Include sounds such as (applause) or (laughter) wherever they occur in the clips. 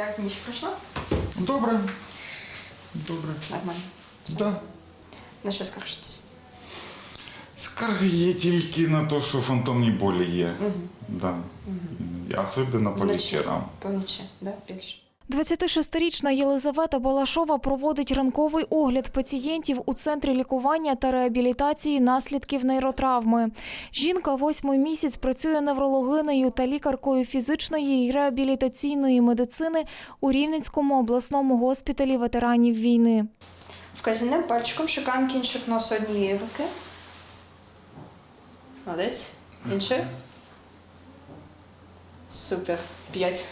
Як ніч пройшла? Добре. Добре. Нормально. Да. На що скаржитесь? Скарги є тільки на те, що фантомні болі є. Да. Угу. Особливо по вечорам. Поночі, да? більше. 26-річна Єлизавета Балашова проводить ранковий огляд пацієнтів у центрі лікування та реабілітації наслідків нейротравми. Жінка восьмий місяць працює неврологинею та лікаркою фізичної і реабілітаційної медицини у Рівненському обласному госпіталі ветеранів війни. Вказівним пальчиком шукаємо кінчик носа однієї руки. Молодець. Інший. Супер. П'ять.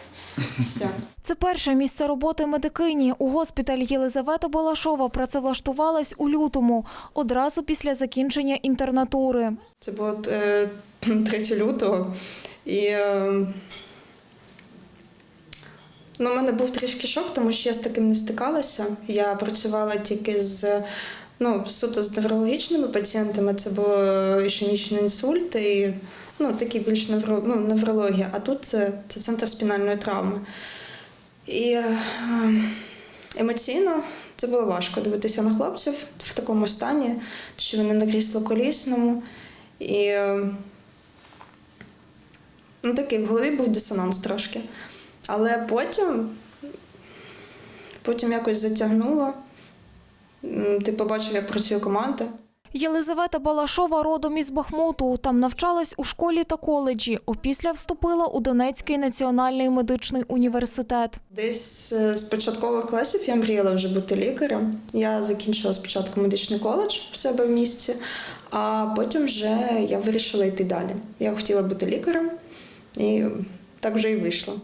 Все. Це перше місце роботи медикині. У госпіталь Єлизавета Балашова працевлаштувалась у лютому, одразу після закінчення інтернатури. Це було е, (clears throat) 3 лютого. І е, ну, у мене був трішки шок, тому що я з таким не стикалася. Я працювала тільки з ну, суто з неврологічними пацієнтами. Це було ішемічний інсульт і ну, такі більш невро, ну, неврологія. А тут це, це центр спінальної травми. І е, емоційно це було важко дивитися на хлопців в такому стані, що вони на крісло колісному. І е, ну, такий в голові був дисонанс трошки. Але потім, потім якось затягнуло. Ти побачив, як працює команда. Єлизавета Балашова родом із Бахмуту. Там навчалась у школі та коледжі. Опісля вступила у Донецький національний медичний університет. Десь е, з початкових класів я мріяла вже бути лікарем. Я закінчила спочатку медичний коледж в себе в місті, а потім вже я вирішила йти далі. Я хотіла бути лікарем, і так вже і вийшло.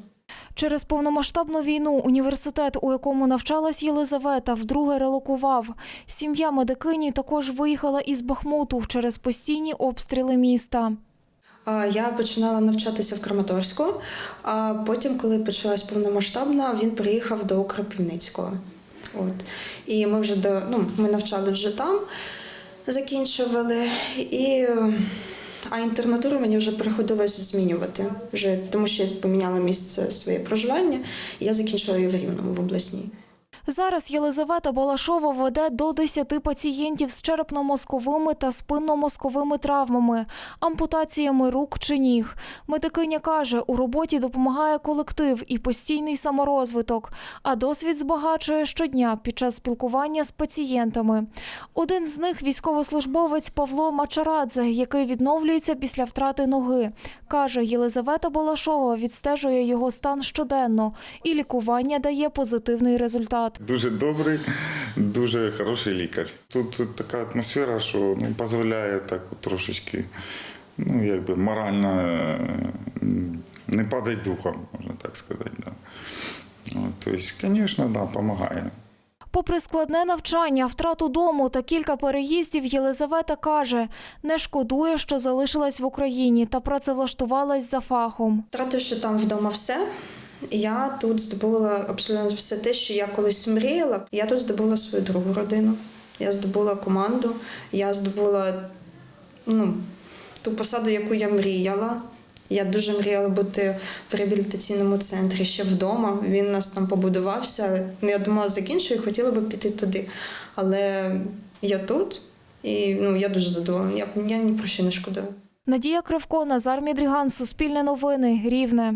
Через повномасштабну війну університет, у якому навчалась Єлизавета, вдруге релокував. Сім'я медикині також виїхала із Бахмуту через постійні обстріли міста. Я починала навчатися в Краматорську, а потім, коли почалась повномасштабна, він приїхав до Кропивницького. От. І ми вже до, ну, ми навчали вже там, закінчували. І, а інтернатуру мені вже приходилось змінювати, вже, тому що я поміняла місце своє проживання, і я закінчила її в Рівному в обласній. Зараз Єлизавета Балашова веде до 10 пацієнтів з черепно-мозковими та спинно-мозковими травмами, ампутаціями рук чи ніг. Медикиня каже, у роботі допомагає колектив і постійний саморозвиток, а досвід збагачує щодня під час спілкування з пацієнтами. Один з них військовослужбовець Павло Мачарадзе, який відновлюється після втрати ноги. Каже, Єлизавета Балашова відстежує його стан щоденно, і лікування дає позитивний результат. Дуже добрий, дуже хороший лікар. Тут така атмосфера, що ну, дозволяє так трошечки, ну, якби морально не падати духом, можна так сказати. Да. Тобто, звісно, да, допомагає. Попри складне навчання, втрату дому та кілька переїздів, Єлизавета каже, не шкодує, що залишилась в Україні та працевлаштувалась за фахом. Втративши там вдома все, я тут здобула абсолютно все те, що я колись мріяла. Я тут здобула свою другу родину, я здобула команду, я здобула ну, ту посаду, яку я мріяла. Я дуже мріяла бути в реабілітаційному центрі ще вдома. Він нас там побудувався. Ну, Я думала, закінчу і хотіла би піти туди. Але я тут і ну, я дуже задоволена. Я, я ні про що не шкодую. Надія Кривко, Назар Мідріган, Суспільне новини, Рівне.